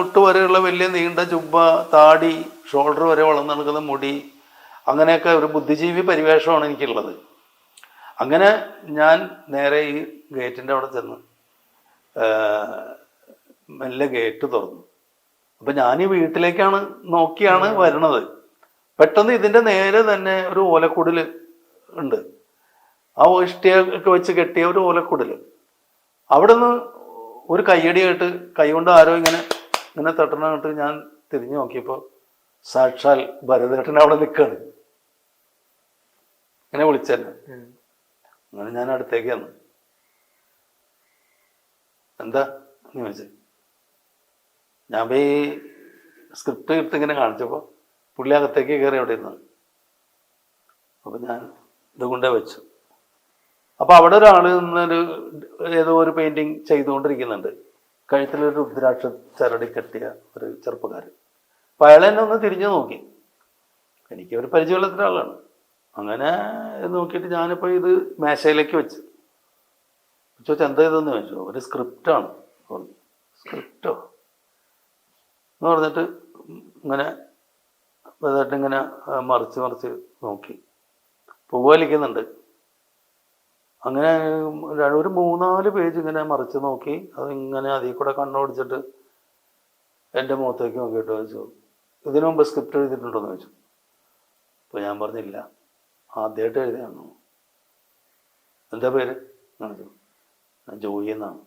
മുട്ട് വരെയുള്ള വലിയ നീണ്ട ചുബ്ബ താടി ഷോൾഡർ വരെ വളർന്നു നടക്കുന്ന മുടി അങ്ങനെയൊക്കെ ഒരു ബുദ്ധിജീവി പരിവേഷമാണ് എനിക്കുള്ളത്. അങ്ങനെ ഞാൻ നേരെ ഈ ഗേറ്റിന്റെ അവിടെ ചെന്ന് മെല്ലെ ഗേറ്റ് തുറന്നു. അപ്പം ഞാൻ ഈ വീട്ടിലേക്കാണ് നോക്കിയാണ് വരണത് പെട്ടെന്ന് ഇതിന്റെ നേരെ തന്നെ ഒരു ഓലക്കുടൽ ഉണ്ട്. ആ ഇഷ്ടിയൊക്കെ വെച്ച് കെട്ടിയ ഒരു ഓലക്കുടൽ. അവിടെ നിന്ന് ഒരു കയ്യടിയായിട്ട് കൈ കൊണ്ട് ആരോ ഇങ്ങനെ ഇങ്ങനെ തട്ടണ ഞാൻ തിരിഞ്ഞു നോക്കിയപ്പോൾ സാക്ഷാൽ ഭരതേട്ടൻ അവിടെ നിൽക്കുകയാണ് ഇങ്ങനെ വിളിച്ചെന്നെ അങ്ങനെ ഞാൻ അടുത്തേക്ക് വന്നു. എന്താ? എന്ന് ചോദിച്ചു. ഞാൻ പോയി സ്ക്രിപ്റ്റ് എടുത്ത് ഇങ്ങനെ കാണിച്ചപ്പോൾ പുള്ളി അകത്തേക്ക് കയറി അവിടെ ഇരുന്നു. അപ്പം ഞാൻ ഇത് കൊണ്ടേ വെച്ചു. അപ്പോൾ അവിടെ ഒരാൾ നിന്നൊരു ഏതോ ഒരു പെയിന്റിങ് ചെയ്തുകൊണ്ടിരിക്കുന്നുണ്ട്. കഴുത്തിലൊരു രുദ്രാക്ഷ ചരടി കെട്ടിയ ഒരു ചെറുപ്പക്കാരൻ. അപ്പോൾ അയാൾ എന്നെ ഒന്ന് തിരിഞ്ഞു നോക്കി. എനിക്ക് ഒരു പരിചയമുള്ള ആളാണ്. അങ്ങനെ നോക്കിയിട്ട് ഞാനിപ്പോൾ ഇത് മേശയിലേക്ക് വെച്ച്. ചോദിച്ചാൽ എന്താ ഇതെന്ന്? ചോദിച്ചു ഒരു സ്ക്രിപ്റ്റാണ്. സ്ക്രിപ്റ്റോ? എന്ന് പറഞ്ഞിട്ട് ഇങ്ങനെ ഇങ്ങനെ മറിച്ച് മറിച്ച് നോക്കി. പൂവലിക്കുന്നുണ്ട് അങ്ങനെ ഒരു മൂന്നാൽ പേജ് ഇങ്ങനെ മറിച്ച് നോക്കി. അതിങ്ങനെ അതിൽ കൂടെ കണ്ണോടിച്ചിട്ട് എന്റെ മുഖത്തേക്ക് നോക്കിയിട്ട് ചോദിച്ചു ഇതിനു മുമ്പ് സ്ക്രിപ്റ്റ് എഴുതിയിട്ടുണ്ടോ എന്ന് ചോദിച്ചു. അപ്പോൾ ഞാൻ പറഞ്ഞില്ല. ആദ്യമായിട്ട് എഴുതിയാണോ എന്താ പേര്? ചോദിച്ചു. ഞാൻ ജോയി എന്നാണ്.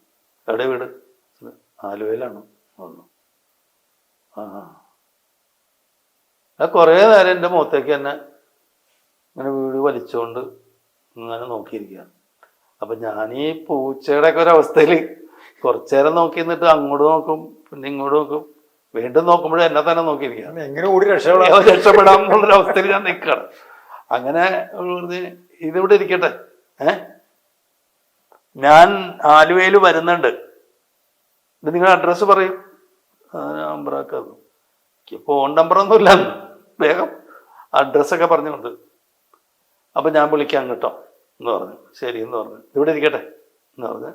എവിടെ വീട്? ആലുവയിലാണ്. പറഞ്ഞു. ആ. ആ. കുറേ നേരം എന്റെ മുഖത്തേക്ക് തന്നെ ഇങ്ങനെ വീട് വലിച്ചുകൊണ്ട് ഇങ്ങനെ നോക്കിയിരിക്കുകയാണ്. അപ്പം ഞാൻ ഈ പൂച്ചയുടെ ഒക്കെ ഒരവസ്ഥയിൽ കുറച്ചു നേരം നോക്കി നിന്നിട്ട് അങ്ങോട്ട് നോക്കും പിന്നെ ഇങ്ങോട്ട് നോക്കും. വീണ്ടും നോക്കുമ്പോഴും എന്നെ തന്നെ നോക്കിയിരിക്കുകയാണ്. എങ്ങനെ ഓടി രക്ഷപ്പെടാം? രക്ഷപ്പെടാം എന്നുള്ളൊരു അവസ്ഥയിൽ ഞാൻ നിൽക്കുകയാണ്. അങ്ങനെ പറഞ്ഞ് ഇതിവിടെ ഇരിക്കട്ടെ. ഏ? ഞാൻ ആലുവയിൽ വരുന്നുണ്ട്. ഇത് നിങ്ങൾ അഡ്രസ്സ് പറയും. നമ്പറാക്കത് എനിക്ക് ഫോൺ നമ്പറൊന്നും ഇല്ല വേഗം അഡ്രസ്സൊക്കെ പറഞ്ഞുകൊണ്ട്. അപ്പം ഞാൻ വിളിക്കാം കേട്ടോ എന്ന് പറഞ്ഞു. ശരി എന്ന് പറഞ്ഞു. ഇവിടെ ഇരിക്കട്ടെ എന്ന് പറഞ്ഞു.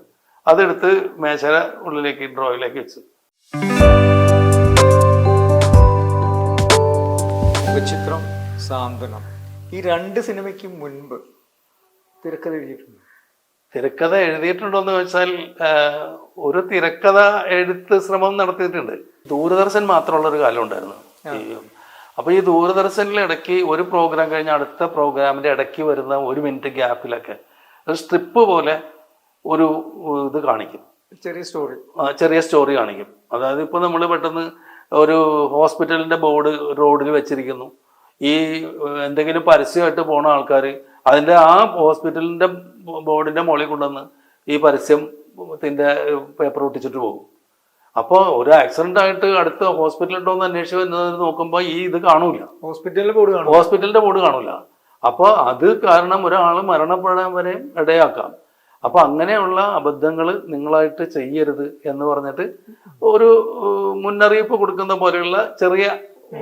അതെടുത്ത് മേശര ഉള്ളിലേക്ക് ഡ്രോയിലേക്ക് വെച്ചു. ചിത്രം സാന്ത്വനം. ഈ രണ്ട് സിനിമയ്ക്ക് മുൻപ് തിരക്കഥ എഴുതിയിട്ടുണ്ട്? തിരക്കഥ എഴുതിയിട്ടുണ്ടോ എന്ന് വെച്ചാൽ ഒരു തിരക്കഥ എഴുത്ത് ശ്രമം നടത്തിയിട്ടുണ്ട്. ദൂരദർശൻ മാത്രമുള്ള ഒരു കാലം ഉണ്ടായിരുന്നു. ഈ- അപ്പൊ ഈ ദൂരദർശനിൽ ഇടയ്ക്ക് ഒരു പ്രോഗ്രാം കഴിഞ്ഞ അടുത്ത പ്രോഗ്രാമിന്റെ ഇടയ്ക്ക് വരുന്ന ഒരു മിനിറ്റ് ഗ്യാപ്പിലൊക്കെ ഒരു സ്ട്രിപ്പ് പോലെ ഒരു ഇത് കാണിക്കും. ചെറിയ സ്റ്റോറി ചെറിയ സ്റ്റോറി കാണിക്കും. അതായത് ഇപ്പോൾ നമ്മൾ പെട്ടെന്ന് ഒരു ഹോസ്പിറ്റലിന്റെ ബോർഡ് റോഡിൽ വെച്ചിരിക്കുന്നു. ഈ എന്തെങ്കിലും പരസ്യമായിട്ട് പോണ ആൾക്കാർ അതിന്റെ ആ ഹോസ്പിറ്റലിന്റെ ബോർഡിന്റെ മുകളിൽ കൊണ്ടുവന്ന് ഈ പരസ്യത്തിന്റെ പേപ്പർ ഒട്ടിച്ചിട്ട് പോകും. അപ്പോൾ ഒരു ആക്സിഡന്റ് ആയിട്ട് അടുത്ത ഹോസ്പിറ്റലിൽ ഒന്ന് അന്വേഷിച്ച് വരുന്നത് നോക്കുമ്പോൾ ഈ ഇത് കാണൂല. ഹോസ്പിറ്റലിന്റെ ബോർഡ് കാണും. ഹോസ്പിറ്റലിന്റെ ബോർഡ് കാണൂല. അപ്പോൾ അത് കാരണം ഒരാൾ മരണപ്പെടാൻ വരെ ഇടയാക്കാം. അപ്പൊ അങ്ങനെയുള്ള അബദ്ധങ്ങൾ നിങ്ങളായിട്ട് ചെയ്യരുത് എന്ന് പറഞ്ഞിട്ട് ഒരു മുന്നറിയിപ്പ് കൊടുക്കുന്ന പോലെയുള്ള ചെറിയ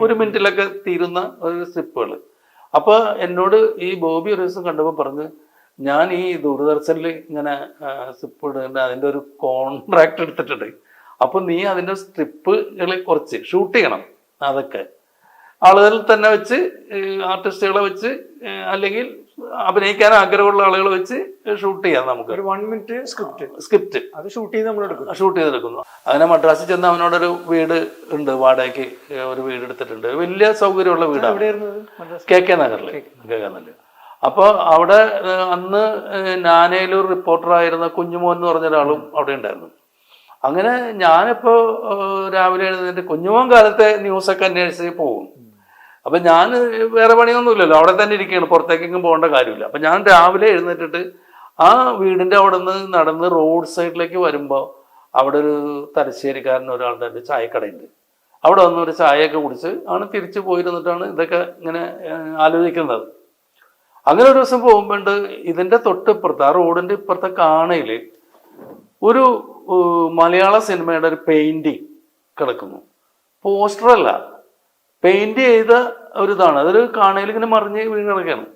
ഒരു മിനിറ്റിലൊക്കെ തീരുന്ന ഒരു സ്റ്റിപ്പുകൾ അപ്പൊ എന്നോട് ഈ ബോബി ഒരു ദിവസം കണ്ടപ്പോൾ പറഞ്ഞ് ഞാൻ ഈ ദൂരദർശനിൽ ഇങ്ങനെ സിപ്പ് ഇടുന്നുണ്ട് അതിന്റെ ഒരു കോൺട്രാക്ട് എടുത്തിട്ടുണ്ട്. അപ്പൊ നീ അതിന്റെ സ്ട്രിപ്പുകൾ കുറച്ച് ഷൂട്ട് ചെയ്യണം അതൊക്കെ. ആളുകൾ തന്നെ വെച്ച് ആർട്ടിസ്റ്റുകളെ വെച്ച് അല്ലെങ്കിൽ അഭിനയിക്കാൻ ആഗ്രഹമുള്ള ആളുകളെ വെച്ച് ഷൂട്ട് ചെയ്യാം നമുക്ക്. ഒരു വൺ മിനിറ്റ് സ്ക്രിപ്റ്റ് സ്ക്രിപ്റ്റ് അത് ഷൂട്ട് ചെയ്ത് നമ്മൾ എടുക്കും. ഷൂട്ട് ചെയ്തെടുക്കുന്നു അങ്ങനെ മദ്രാസിൽ ചെന്ന് അവനോടൊരു വീട് ഉണ്ട് വാടകയ്ക്ക് ഒരു വീട് എടുത്തിട്ടുണ്ട്. വലിയ സൗകര്യമുള്ള വീടാണ്. മദ്രാസ്? കെ കെ നഗറിൽ കെ കെ നഗറിൽ അപ്പോൾ അവിടെ അന്ന് നാനയിലൊരു റിപ്പോർട്ടർ ആയിരുന്ന കുഞ്ഞുമോൻ എന്ന് പറഞ്ഞ ഒരാളും അവിടെ ഉണ്ടായിരുന്നു. അങ്ങനെ ഞാനിപ്പോൾ രാവിലെ എഴുന്നേറ്റ് കുഞ്ഞുമോൻ കാലത്തെ ന്യൂസൊക്കെ അന്വേഷിച്ച് പോകും അപ്പം ഞാൻ വേറെ പണിയൊന്നുമില്ലല്ലോ അവിടെ തന്നെ ഇരിക്കുകയാണ് പുറത്തേക്കെങ്കിലും പോകേണ്ട കാര്യമില്ല. അപ്പം ഞാൻ രാവിലെ എഴുന്നേറ്റിട്ട് ആ വീടിന്റെ അവിടെ നിന്ന് നടന്ന് റോഡ് സൈഡിലേക്ക് വരുമ്പോൾ അവിടെ ഒരു തലശ്ശേരിക്കാരൻ ഒരാളുടെ ഒരു ചായക്കടയുണ്ട്. അവിടെ വന്ന് ഒരു ചായയൊക്കെ കുടിച്ച് ആണ് തിരിച്ചു പോയിരുന്നിട്ടാണ് ഇതൊക്കെ ഇങ്ങനെ ആലോചിക്കുന്നത്. അങ്ങനെ ഒരു ദിവസം പോകുമ്പോണ്ട് ഇതിന്റെ തൊട്ടിപ്പുറത്ത് ആ റോഡിന്റെ ഇപ്പുറത്തെ കാണയിൽ ഒരു മലയാള സിനിമയുടെ ഒരു പെയിന്റിങ് കിടക്കുന്നു. പോസ്റ്റർ അല്ല. പെയിന്റ് ചെയ്ത ഒരു ഇതാണ്. അതൊരു കാണയിൽ ഇങ്ങനെ മറിഞ്ഞ് വീണ് കിടക്കുകയാണ്.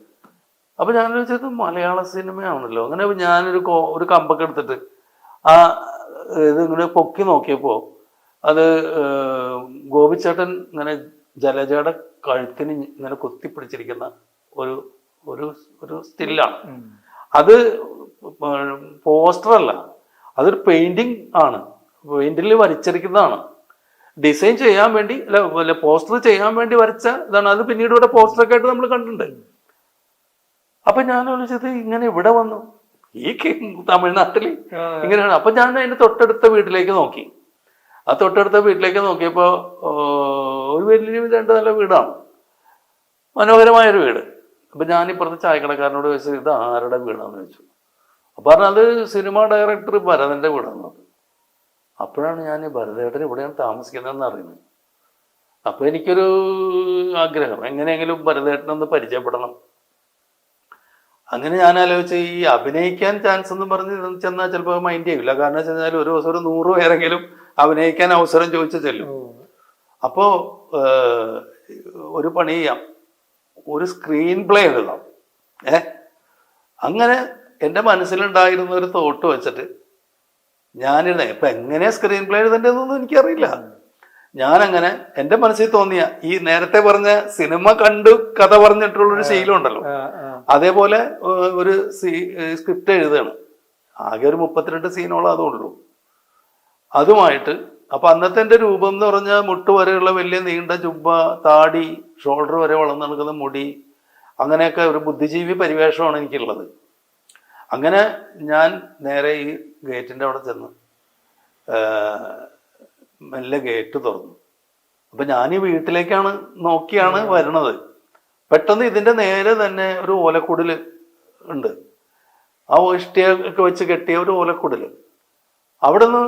അപ്പൊ ഞാൻ ചോദിച്ചത് മലയാള സിനിമയാണല്ലോ. അങ്ങനെ ഞാനൊരു കോ- ഒരു കമ്പൊക്കെ എടുത്തിട്ട് ആ ഇത് ഇങ്ങനെ പൊക്കി നോക്കിയപ്പോ അത് ഗോപിച്ചേട്ടൻ ഇങ്ങനെ ജലജയുടെ കഴുത്തിന് ഇങ്ങനെ കുത്തിപ്പിടിച്ചിരിക്കുന്ന ഒരു ഒരു ഒരു സ്റ്റില്ലാണ് അത് പോസ്റ്റർ അല്ല അതൊരു പെയിന്റിങ് ആണ്. പെയിന്റിൽ വരച്ചിരിക്കുന്നതാണ്. ഡിസൈൻ ചെയ്യാൻ വേണ്ടി അല്ല പോസ്റ്റർ ചെയ്യാൻ വേണ്ടി വരച്ച ഇതാണ്. അത് പിന്നീട് ഇവിടെ പോസ്റ്ററൊക്കെ ആയിട്ട് നമ്മൾ കണ്ടിട്ടുണ്ട്. അപ്പൊ ഞാൻ വിളിച്ചത് ഇങ്ങനെ ഇവിടെ വന്നു. ഈ തമിഴ്നാട്ടിൽ തമിഴ്നാട്ടിൽ ഇങ്ങനെയാണ്. അപ്പൊ ഞാൻ അതിന്റെ തൊട്ടടുത്ത വീട്ടിലേക്ക് നോക്കി. ആ തൊട്ടടുത്ത വീട്ടിലേക്ക് നോക്കിയപ്പോ ഒരു വലിയ രണ്ട് നല്ല വീടാണ്. മനോഹരമായൊരു വീട്. അപ്പൊ ഞാൻ ഇപ്പുറത്തെ ചായക്കടക്കാരനോട് ചോദിച്ചത് ഇത് ആരുടെ വീടാന്ന് ചോദിച്ചു? അപ്പൊ പറഞ്ഞു സിനിമ ഡയറക്ടർ ഭരതന്റെ വീട് വന്നത് അപ്പോഴാണ് ഞാൻ ഭരതേട്ടൻ ഇവിടെയാണ് താമസിക്കുന്നതെന്ന് അറിയുന്നത്. അപ്പൊ എനിക്കൊരു ആഗ്രഹം എങ്ങനെയെങ്കിലും ഭരതേട്ടനൊന്ന് പരിചയപ്പെടണം. അങ്ങനെ ഞാൻ ആലോചിച്ച് ഈ അഭിനയിക്കാൻ ചാൻസ് എന്ന് പറഞ്ഞ് ചെന്നാൽ ചിലപ്പോൾ മൈൻഡ് ചെയ്യില്ല കാരണം വെച്ച് കഴിഞ്ഞാൽ ഒരു ദിവസം ഒരു നൂറ് പേരെങ്കിലും അഭിനയിക്കാൻ അവസരം ചോദിച്ചു ചെല്ലും. അപ്പോൾ അപ്പോ ഒരു പണി ചെയ്യാം. ഒരു സ്ക്രീൻ പ്ലേ എഴുതാം. ഏ അങ്ങനെ എന്റെ മനസ്സിലുണ്ടായിരുന്ന ഒരു തോട്ട് വെച്ചിട്ട് ഞാനിരുന്ന ഇപ്പൊ എങ്ങനെ സ്ക്രീൻ പ്ലേ എഴുതേണ്ടതെന്നൊന്നും എനിക്കറിയില്ല. ഞാനങ്ങനെ എന്റെ മനസ്സിൽ തോന്നിയ ഈ നേരത്തെ പറഞ്ഞ സിനിമ കണ്ടു കഥ പറഞ്ഞിട്ടുള്ളൊരു ശീലം ഉണ്ടല്ലോ ആ, ആ. അതേപോലെ ഒരു സ്ക്രിപ്റ്റ് എഴുതുകയാണ് ആകെ ഒരു മുപ്പത്തിരണ്ട് സീനോളം അതുള്ളൂ അതുമായിട്ട് അപ്പൊ അന്നത്തെ എന്റെ രൂപം എന്ന് പറഞ്ഞാൽ മുട്ട് വരെയുള്ള വലിയ നീണ്ട ചുമ്പ താടി ഷോൾഡർ വരെ വളർന്നു നടക്കുന്ന മുടി അങ്ങനെയൊക്കെ ഒരു ബുദ്ധിജീവി പരിവേഷമാണ് എനിക്കുള്ളത്. അങ്ങനെ ഞാൻ നേരെ ഈ ഗേറ്റിന്റെ അവിടെ ചെന്ന് മെല്ലെ ഗേറ്റ് തുറന്നു. അപ്പം ഞാൻ ഈ വീട്ടിലേക്കാണ് നോക്കിയാണ് വരണത്. പെട്ടെന്ന് ഇതിന്റെ നേരെ തന്നെ ഒരു ഓലക്കുടൽ ഉണ്ട്. ആ ഇഷ്ടിയൊക്കെ വെച്ച് കെട്ടിയ ഒരു ഓലക്കുടൽ അവിടെ നിന്ന്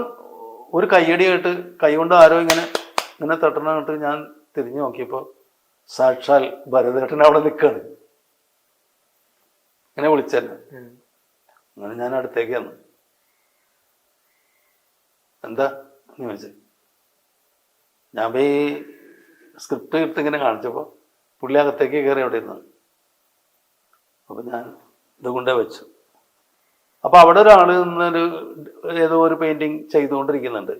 ഒരു കയ്യടിയായിട്ട് കൈ കൊണ്ട് ആരോ ഇങ്ങനെ ഇങ്ങനെ തട്ടണമായിട്ട് ഞാൻ തിരിഞ്ഞു നോക്കിയപ്പോൾ സാക്ഷാൽ ഭരതേട്ടൻ അവിടെ നിൽക്കുകയാണ് ഇങ്ങനെ വിളിച്ചെന്നെ. ഉം. അങ്ങനെ ഞാൻ അടുത്തേക്ക് വന്നു. എന്താ? എന്ന് ചോദിച്ചു. ഞാൻ പോയി സ്ക്രിപ്റ്റ് എടുത്ത് ഇങ്ങനെ കാണിച്ചപ്പോൾ പുള്ളി അകത്തേക്ക് കയറി അവിടെ ഇരുന്നു. അപ്പം ഞാൻ ഇത് കൊണ്ടേ വെച്ചു. അപ്പോൾ അവിടെ ഒരാൾ നിന്നൊരു ഏതോ ഒരു പെയിന്റിങ് ചെയ്തുകൊണ്ടിരിക്കുന്നുണ്ട്.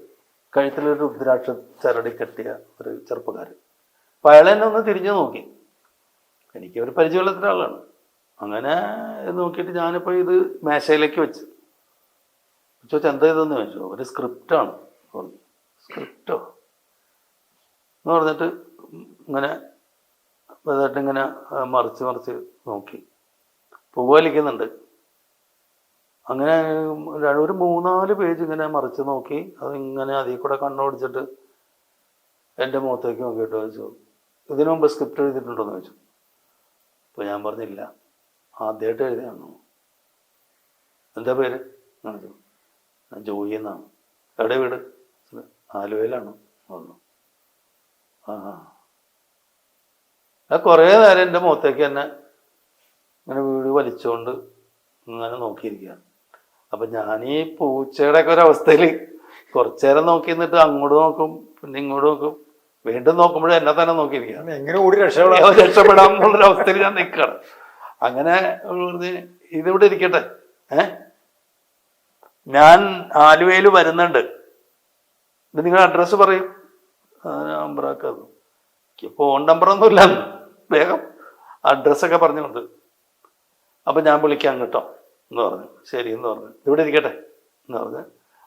കഴുത്തിലൊരു രുദ്രാക്ഷ ചരടി കെട്ടിയ ഒരു ചെറുപ്പക്കാരൻ. അപ്പോൾ അയാൾ എന്നെ ഒന്ന് തിരിഞ്ഞു നോക്കി. എനിക്ക് ഒരു പരിചയമുള്ള ആളാണ് അങ്ങനെ നോക്കിയിട്ട് ഞാനിപ്പോൾ ഇത് മേശയിലേക്ക് വെച്ച്. ചോദിച്ചു എന്താ ഇതെന്ന്? ചോദിച്ചു. ഒരു സ്ക്രിപ്റ്റാണ്. സ്ക്രിപ്റ്റോ? എന്ന് പറഞ്ഞിട്ട് ഇങ്ങനെ വെറുതെ ഇങ്ങനെ മറിച്ച് മറിച്ച് നോക്കി. പൂവലിക്കുന്നുണ്ട് അങ്ങനെ ഒരു മൂന്നാൽ പേജ് ഇങ്ങനെ മറിച്ച് നോക്കി. അതിങ്ങനെ അതിൽ കൂടെ കണ്ണോടിച്ചിട്ട് എന്റെ മുഖത്തേക്ക് നോക്കിയിട്ട് ചോദിച്ചു. ഇതിനു മുമ്പ് സ്ക്രിപ്റ്റ് എഴുതിയിട്ടുണ്ടോ എന്ന് ചോദിച്ചു. അപ്പോൾ ഞാൻ പറഞ്ഞില്ല. ആദ്യമായിട്ട് എഴുതിയാണ് എന്താ പേര്? ജോയി എന്നാണ്. എവിടെ വീട്? ആലുവയിലാണ് വന്നു. ആ ആ. കുറേ നേരം എന്റെ മുഖത്തേക്ക് തന്നെ ഇങ്ങനെ വീട് വലിച്ചുകൊണ്ട് ഇങ്ങനെ നോക്കിയിരിക്കുകയാണ്. അപ്പം ഞാൻ ഈ പൂച്ചയുടെ ഒക്കെ ഒരു അവസ്ഥയിൽ കുറച്ചു നേരം നോക്കി നിന്നിട്ട് അങ്ങോട്ട് നോക്കും പിന്നെ ഇങ്ങോട്ട് നോക്കും. വീണ്ടും നോക്കുമ്പോഴും എന്നെ തന്നെ നോക്കിയിരിക്കുകയാണ്. എങ്ങനെ കൂടി രക്ഷപ്പെടാം? രക്ഷപ്പെടാം രക്ഷപ്പെടാൻ എന്നുള്ളൊരു അവസ്ഥയിൽ ഞാൻ നിൽക്കുകയാണ്. അങ്ങനെ പറഞ്ഞ് ഇതിവിടെ ഇരിക്കട്ടെ. ഏ? ഞാൻ ആലുവയിൽ വരുന്നുണ്ട്. ഇത് നിങ്ങളുടെ അഡ്രസ്സ് പറയും. നമ്പറാക്കത് ഫോൺ നമ്പറൊന്നും ഇല്ല വേഗം അഡ്രസ്സൊക്കെ പറഞ്ഞുകൊണ്ട്. അപ്പൊ ഞാൻ വിളിക്കാം കേട്ടോ എന്ന് പറഞ്ഞു. ശരി എന്ന് പറഞ്ഞു. ഇവിടെ ഇരിക്കട്ടെ എന്ന് പറഞ്ഞ്.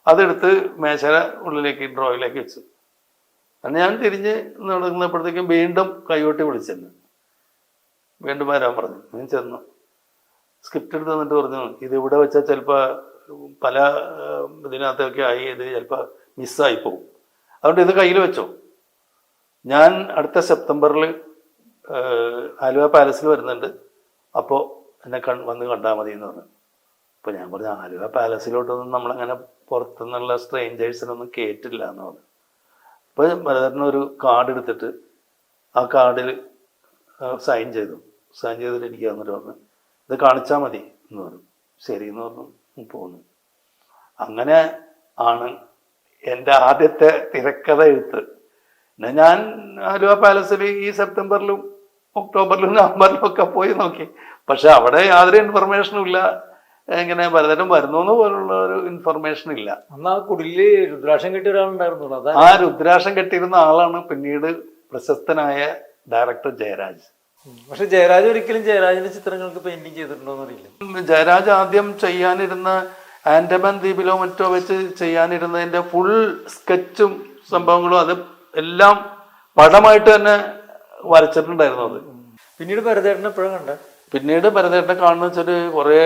അതെടുത്ത് മേശയുടെ ഉള്ളിലേക്ക് ഡ്രോയിലേക്ക് വെച്ചു. അന്ന് ഞാൻ തിരിഞ്ഞ് നടന്നപ്പോഴത്തേക്കും വീണ്ടും കൈകൊട്ടി വിളിച്ചെന്നെ. വീണ്ടും വരാൻ പറഞ്ഞു. ഞാൻ ചെന്നു. സ്ക്രിപ്റ്റ് എടുത്ത് തന്നിട്ട് പറഞ്ഞു ഇത് ഇവിടെ വെച്ചാൽ ചിലപ്പോൾ പല ഇതിനകത്തൊക്കെ ആയി ഇത് ചിലപ്പോൾ മിസ്സായി പോകും അതുകൊണ്ട് ഇത് കയ്യിൽ വെച്ചോ. ഞാൻ അടുത്ത സെപ്റ്റംബറിൽ ആലുവ പാലസിൽ വരുന്നുണ്ട്. അപ്പോൾ എന്നെ കൺ വന്ന് കണ്ടാൽ മതി എന്ന് പറഞ്ഞു. അപ്പോൾ ഞാൻ പറഞ്ഞു ആലുവ പാലസിലോട്ടൊന്നും നമ്മളങ്ങനെ പുറത്തുനിന്നുള്ള സ്ട്രേഞ്ചേഴ്സിനൊന്നും കേട്ടില്ല എന്ന് പറഞ്ഞു. അപ്പോൾ ഭരതരനൊരു കാർഡ് എടുത്തിട്ട് ആ കാർഡിൽ സൈൻ ചെയ്തു. സൈൻ ചെയ്തിട്ട് എനിക്ക് തന്നിട്ട് പറഞ്ഞു. ഇത് കാണിച്ചാൽ മതി എന്ന് പറഞ്ഞു. ശരി എന്ന് പറഞ്ഞു. പോന്നു. അങ്ങനെ ആണ് എന്റെ ആദ്യത്തെ തിരക്കഥ എഴുത്ത്. പിന്നെ ഞാൻ ആലുവ പാലസിൽ ഈ സെപ്റ്റംബറിലും ഒക്ടോബറിലും നവംബറിലും ഒക്കെ പോയി നോക്കി. പക്ഷെ അവിടെ യാതൊരു ഇൻഫർമേഷനും ഇല്ല. ഇങ്ങനെ പലതരം വരുന്നു എന്ന് പോലുള്ള ഒരു ഇൻഫർമേഷൻ ഇല്ല. അന്ന് ആ കുടിൽ രുദ്രാക്ഷം കെട്ടിയ ഒരാളുണ്ടായിരുന്നു. ആ രുദ്രാക്ഷം കെട്ടിയിരുന്ന ആളാണ് പിന്നീട് പ്രശസ്തനായ ഡയറക്ടർ ജയരാജ്. പക്ഷെ ജയരാജ് ഒരിക്കലും ജയരാജിന്റെ ചിത്രങ്ങൾക്ക് പെയിന്റിങ് ചെയ്തിട്ടുണ്ടോന്ന് അറിയില്ല ജയരാജ് ആദ്യം ചെയ്യാനിരുന്ന ആൻഡമാൻ ദ്വീപിലോ മറ്റോ വെച്ച് ചെയ്യാനിരുന്നതിന്റെ ഫുൾ സ്കെച്ചും സംഭവങ്ങളും അത് എല്ലാം പടമായിട്ട് തന്നെ വരച്ചിട്ടുണ്ടായിരുന്നു അത്. പിന്നീട് ഭരതേട്ടനെ എപ്പോഴും കണ്ട? പിന്നീട് ഭരതേട്ടനെ കാണുന്ന വെച്ചാൽ കുറേ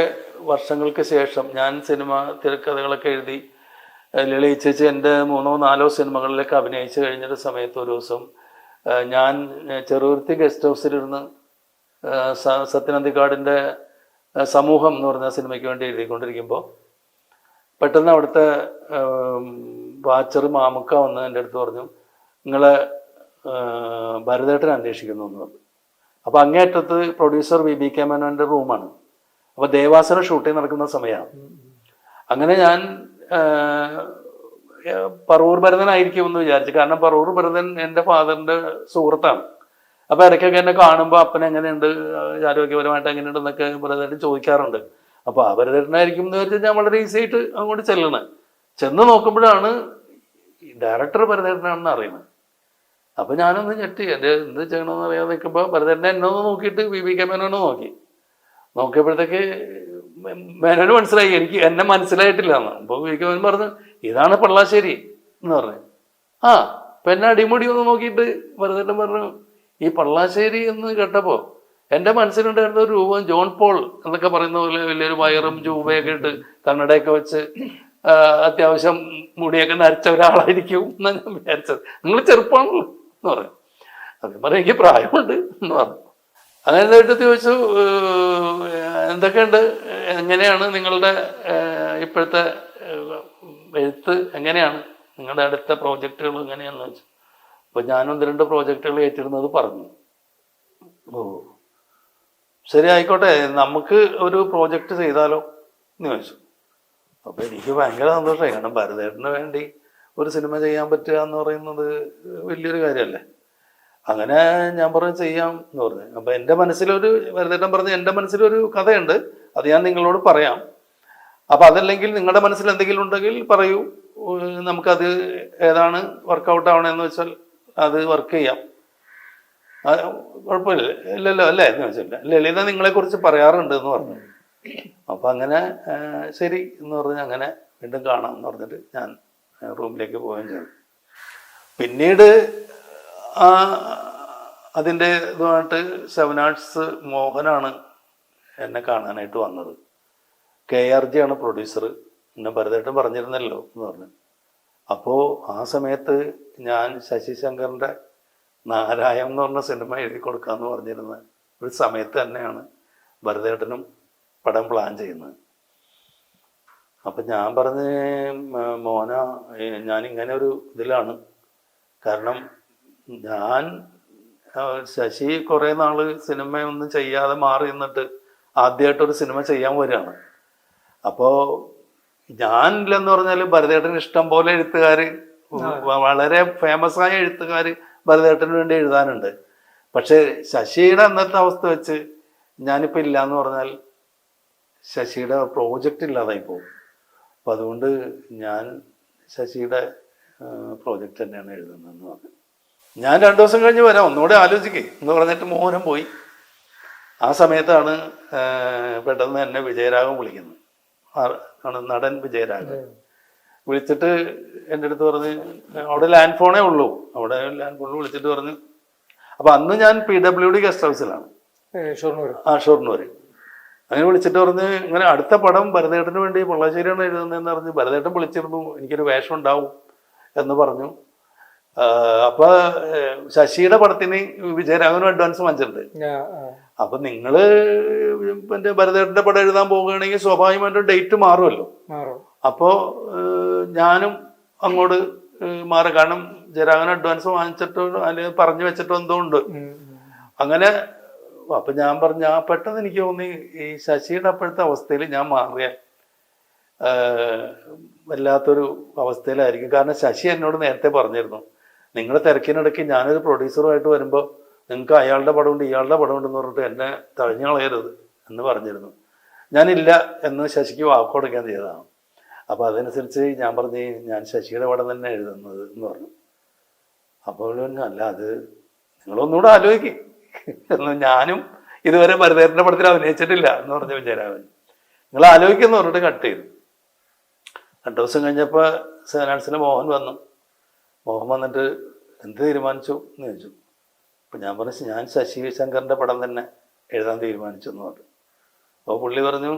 വർഷങ്ങൾക്ക് ശേഷം ഞാൻ സിനിമ തിരക്കഥകളൊക്കെ എഴുതി ലളിച്ചു എന്റെ മൂന്നോ നാലോ സിനിമകളിലൊക്കെ അഭിനയിച്ചു കഴിഞ്ഞൊരു സമയത്ത് ഒരു ദിവസം ഞാൻ ചെറുകുരുത്തി ഗസ്റ്റ് ഹൗസിലിരുന്ന് സത്യനന്ദിക്കാടിന്റെ സമൂഹം എന്ന് പറഞ്ഞ സിനിമയ്ക്ക് വേണ്ടി എഴുതിക്കൊണ്ടിരിക്കുമ്പോൾ പെട്ടെന്ന് അവിടുത്തെ വാച്ചർ മാമുക്ക വന്ന് എന്റെ അടുത്ത് പറഞ്ഞു നിങ്ങളെ ഭരതേട്ടനെ ഭരതേട്ടൻ അന്വേഷിക്കുന്നു എന്ന് പറഞ്ഞു. അപ്പോൾ അങ്ങേയറ്റത്ത് പ്രൊഡ്യൂസർ വി ബി കെ മേനോന്റെ റൂമാണ്. അപ്പോൾ ദേവാസന ഷൂട്ടിംഗ് നടക്കുന്ന സമയമാണ് അങ്ങനെ ഞാൻ പറവൂർ ഭരതനായിരിക്കും എന്ന് വിചാരിച്ചു. കാരണം പറവൂർ ഭരതൻ എന്റെ ഫാദറിന്റെ സുഹൃത്താണ്. അപ്പൊ ഇടയ്ക്കൊക്കെ എന്നെ കാണുമ്പോൾ അപ്പൻ എങ്ങനെയുണ്ട്? ആരോഗ്യപരമായിട്ട് എങ്ങനെയുണ്ട് എന്നൊക്കെ ഭരതേട്ടൻ ചോദിക്കാറുണ്ട്. അപ്പൊ ആ ഭരതേട്ടനായിരിക്കും എന്ന് വിചാരിച്ചാൽ ഞാൻ വളരെ ഈസി ആയിട്ട് അങ്ങോട്ട് ചെല്ലണേ ചെന്ന് നോക്കുമ്പോഴാണ് ഡയറക്ടർ ഭരതേട്ടനാണെന്ന് അറിയുന്നത്. അപ്പൊ ഞാനൊന്ന് ഞെട്ടി. എന്റെ എന്ത് ചെയ്യണമെന്ന് അറിയാതെ നിൽക്കുമ്പോൾ ഭരതേട്ടനെ എന്നെ ഒന്ന് നോക്കിയിട്ട് വി വി കെ മേനോനെ നോക്കി. നോക്കിയപ്പോഴത്തേക്ക് മേനോന് മനസ്സിലായി. എനിക്ക് എന്നെ മനസ്സിലായിട്ടില്ല എന്ന്. അപ്പോൾ വി കെ മേനോൻ പറഞ്ഞു ഇതാണ് പള്ളാശ്ശേരി എന്ന് പറഞ്ഞു. ആ അപ്പൊ അടിമുടി ഒന്ന് നോക്കിയിട്ട് ഭരതേട്ടൻ പറഞ്ഞു ഈ പള്ളാശ്ശേരി എന്ന് കേട്ടപ്പോ എന്റെ മനസ്സിലുണ്ടായിരുന്ന ഒരു രൂപം ജോൺ പോൾ എന്നൊക്കെ പറയുന്ന പോലെ വലിയൊരു വയറും ചൂവയൊക്കെ ഇട്ട് കണ്ണടയൊക്കെ വെച്ച് അത്യാവശ്യം മുടിയൊക്കെ നരച്ച ഒരാളായിരിക്കും എന്നാണ് ഞാൻ വിചാരിച്ചത്. നിങ്ങൾ ചെറുപ്പമാണല്ലോ എന്ന് പറയും അതേ പറഞ്ഞു എനിക്ക് പ്രായമുണ്ട് എന്ന് പറഞ്ഞു. അങ്ങനെ എന്നിട്ട് ചോദിച്ചു എന്തൊക്കെയുണ്ട്? എങ്ങനെയാണ് നിങ്ങളുടെ ഇപ്പോഴത്തെ എഴുത്ത് എങ്ങനെയാണ്? നിങ്ങളുടെ അടുത്ത പ്രോജക്റ്റുകൾ എങ്ങനെയാണെന്ന് വെച്ചു അപ്പൊ ഞാൻ രണ്ട് പ്രോജക്റ്റുകൾ ഏറ്റിരുന്നത് പറഞ്ഞു. ഓ ശരി ആയിക്കോട്ടെ. നമുക്ക് ഒരു പ്രോജക്റ്റ് ചെയ്താലോ എന്ന് ചോദിച്ചു. അപ്പൊ എനിക്ക് ഭയങ്കര സന്തോഷമായി. കാരണം ഭരതേട്ടന് വേണ്ടി ഒരു സിനിമ ചെയ്യാൻ പറ്റുക എന്ന് പറയുന്നത് വലിയൊരു കാര്യമല്ലേ? അങ്ങനെ ഞാൻ പറഞ്ഞു ചെയ്യാം എന്ന് പറഞ്ഞു. അപ്പൊ എന്റെ മനസ്സിലൊരു ഭരതേട്ടൻ പറഞ്ഞു എന്റെ മനസ്സിലൊരു കഥയുണ്ട്. അത് ഞാൻ നിങ്ങളോട് പറയാം. അപ്പൊ അതല്ലെങ്കിൽ നിങ്ങളുടെ മനസ്സിൽ എന്തെങ്കിലും ഉണ്ടെങ്കിൽ പറയൂ. നമുക്കത് ഏതാണ് വർക്കൗട്ട് ആവണമെന്ന് വെച്ചാൽ അത് വർക്ക് ചെയ്യാം. കുഴപ്പമില്ല. ഇല്ലല്ലോ അല്ലേ? എന്ന് വെച്ചില്ല ലളിത നിങ്ങളെ കുറിച്ച് പറയാറുണ്ട് എന്ന് പറഞ്ഞു. അപ്പൊ അങ്ങനെ ശരി എന്ന് പറഞ്ഞ് അങ്ങനെ വീണ്ടും കാണാം എന്ന് പറഞ്ഞിട്ട് ഞാൻ റൂമിലേക്ക് പോവുകയും ചെയ്തു. പിന്നീട് ആ അതിന്റെ ഇതുമായിട്ട് സെവൻ ആർട്സ് മോഹനാണ് എന്നെ കാണാനായിട്ട് വന്നത്. കെ ആർ ജി ആണ് പ്രൊഡ്യൂസർ എന്നെ ഭരതേട്ടൻ പറഞ്ഞിരുന്നല്ലോ എന്ന് പറഞ്ഞു. അപ്പോൾ ആ സമയത്ത് ഞാൻ ശശി ശങ്കറിന്റെ നാരായം എന്ന് പറഞ്ഞ സിനിമ എഴുതി കൊടുക്കാമെന്ന് പറഞ്ഞിരുന്ന ഒരു സമയത്ത് തന്നെയാണ് ഭരതേട്ടനും പടം പ്ലാൻ ചെയ്യുന്നത്. അപ്പം ഞാൻ പറഞ്ഞ് "മ- മോന ഞാനിങ്ങനെ ഒരു ഇതിലാണ്. കാരണം ഞാൻ ശശി കുറേ നാൾ സിനിമയൊന്നും ചെയ്യാതെ മാറി നിന്നിട്ട് ആദ്യമായിട്ടൊരു സിനിമ ചെയ്യാൻ വരികയാണ്. അപ്പോൾ ഞാനില്ലെന്ന് പറഞ്ഞാൽ ഭരതേട്ടന് ഇഷ്ടം പോലെ എഴുത്തുകാര് വളരെ ഫേമസ് ആയ എഴുത്തുകാര് ഭരതേട്ടന് വേണ്ടി എഴുതാനുണ്ട്. പക്ഷെ ശശിയുടെ അന്നത്തെ അവസ്ഥ വെച്ച് ഞാനിപ്പോ ഇല്ല എന്ന് പറഞ്ഞാൽ ശശിയുടെ പ്രോജക്റ്റ് ഇല്ലാതായി പോകും. അപ്പം അതുകൊണ്ട് ഞാൻ ശശിയുടെ പ്രോജക്റ്റ് തന്നെയാണ് എഴുതുന്നതെന്ന് പറഞ്ഞു. ഞാൻ രണ്ടു ദിവസം കഴിഞ്ഞ് വരാം. ഒന്നുകൂടെ ആലോചിക്കേ. എന്ന് പറഞ്ഞിട്ട് മോഹനം പോയി. ആ സമയത്താണ് പെട്ടെന്ന് എന്നെ വിജയരാഘവൻ വിളിക്കുന്നത്. ആണ് നടൻ വിജയരാഘവൻ. വിളിച്ചിട്ട് എന്റെ അടുത്ത് പറഞ്ഞ് അവിടെ ലാൻഡ് ഫോണേ ഉള്ളൂ. അവിടെ ലാൻഡ് ഫോണിൽ വിളിച്ചിട്ട് പറഞ്ഞു അപ്പൊ അന്ന് ഞാൻ പി ഡബ്ല്യു ഡി ഗസ്റ്റ് ഹൗസിലാണ്. ആ ഷൊർണൂർ അങ്ങനെ വിളിച്ചിട്ട് പറഞ്ഞ് ഇങ്ങനെ അടുത്ത പടം ഭരതേട്ടന് വേണ്ടി പൊള്ളാശ്ശേരിയാണ് എഴുതുന്നതെന്ന് പറഞ്ഞ് ഭരതേട്ടൻ വിളിച്ചിരുന്നു. എനിക്കൊരു വേഷം ഉണ്ടാവും എന്ന് പറഞ്ഞു. അപ്പൊ ശശിയുടെ പടത്തിന് വിജയരാഘവനും അഡ്വാൻസ് വാങ്ങിച്ചിട്ടുണ്ട്. അപ്പൊ നിങ്ങൾ മറ്റേ ഭരതേട്ടന്റെ പടം എഴുതാൻ പോവുകയാണെങ്കിൽ സ്വാഭാവികമായിട്ടും ഡേറ്റ് മാറുമല്ലോ. അപ്പോ ഞാനും അങ്ങോട്ട് മാറും. കാരണം ജരാഗൻ അഡ്വാൻസ് വാങ്ങിച്ചിട്ടോ അല്ലെങ്കിൽ പറഞ്ഞു വെച്ചിട്ടോ എന്തോ ഉണ്ട്. അങ്ങനെ അപ്പൊ ഞാൻ പറഞ്ഞു ആ പെട്ടെന്ന് എനിക്ക് തോന്നി ഈ ശശിയുടെ അപ്പോഴത്തെ അവസ്ഥയിൽ ഞാൻ മാറിയ ഏഹ്, വല്ലാത്തൊരു അവസ്ഥയിലായിരിക്കും. കാരണം ശശി എന്നോട് നേരത്തെ പറഞ്ഞിരുന്നു നിങ്ങളുടെ തിരക്കിനിടയ്ക്ക് ഞാനൊരു പ്രൊഡ്യൂസറുമായിട്ട് വരുമ്പോൾ നിങ്ങൾക്ക് അയാളുടെ പടമുണ്ട് ഇയാളുടെ പടമുണ്ടെന്ന് പറഞ്ഞിട്ട് എന്നെ തഴഞ്ഞു കളയരുത് എന്ന് പറഞ്ഞിരുന്നു. ഞാനില്ല എന്ന് ശശിക്ക് വാക്ക് കൊടുക്കാൻ ചെയ്തതാണ്. അപ്പോൾ അതനുസരിച്ച് ഞാൻ പറഞ്ഞു ഞാൻ ശശിയുടെ പടം തന്നെ എഴുതുന്നത് എന്ന് പറഞ്ഞു. അപ്പോൾ അല്ല അത് നിങ്ങളൊന്നുകൂടെ ആലോചിക്കും. എന്ന് ഞാനും ഇതുവരെ ഭരതേരന്റെ പടത്തിൽ അഭിനയിച്ചിട്ടില്ല എന്ന് പറഞ്ഞു വിജയരാഘവൻ. നിങ്ങൾ ആലോചിക്കുന്ന പറഞ്ഞിട്ട് കട്ട് ചെയ്തു. രണ്ടു ദിവസം കഴിഞ്ഞപ്പോൾ സേനാൻസിന്റെ മോഹൻ വന്നു. മോഹൻ വന്നിട്ട് എന്ത് തീരുമാനിച്ചു എന്ന് ചോദിച്ചു. അപ്പം ഞാൻ പറഞ്ഞു ഞാൻ ശശി ശങ്കറിന്റെ പടം തന്നെ എഴുതാൻ തീരുമാനിച്ചു എന്ന് പറഞ്ഞു അപ്പോൾ പുള്ളി പറഞ്ഞു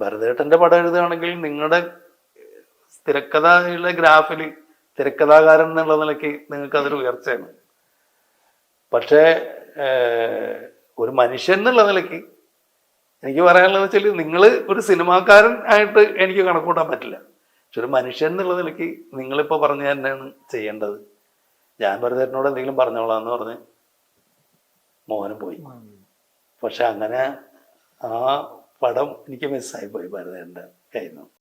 ഭരതേട്ടന്റെ പടം എഴുതുകയാണെങ്കിൽ നിങ്ങളുടെ തിരക്കഥയുടെ ഗ്രാഫിൽ തിരക്കഥാകാരൻ എന്നുള്ള നിലയ്ക്ക് നിങ്ങൾക്കതൊരു ഉയർച്ചയാണ്. പക്ഷേ ഒരു മനുഷ്യൻ എന്നുള്ള നിലയ്ക്ക് എനിക്ക് പറയാനുള്ളത് വെച്ചാൽ നിങ്ങൾ ഒരു സിനിമാക്കാരൻ ആയിട്ട് എനിക്ക് കണക്കൂട്ടാൻ പറ്റില്ല. പക്ഷെ ഒരു മനുഷ്യൻ എന്നുള്ള നിലയ്ക്ക് നിങ്ങളിപ്പോൾ പറഞ്ഞു തന്നെയാണ് ചെയ്യേണ്ടത്. ഞാൻ ഭരതേട്ടനോട് എന്തെങ്കിലും പറഞ്ഞോളാം എന്ന് പറഞ്ഞ് മോഹനും പോയി. പക്ഷെ അങ്ങനെ ആ പടം എനിക്ക് മിസ്സായി പോയി ഭരതേട്ടന്റെ കയ്യിൽ നിന്ന്.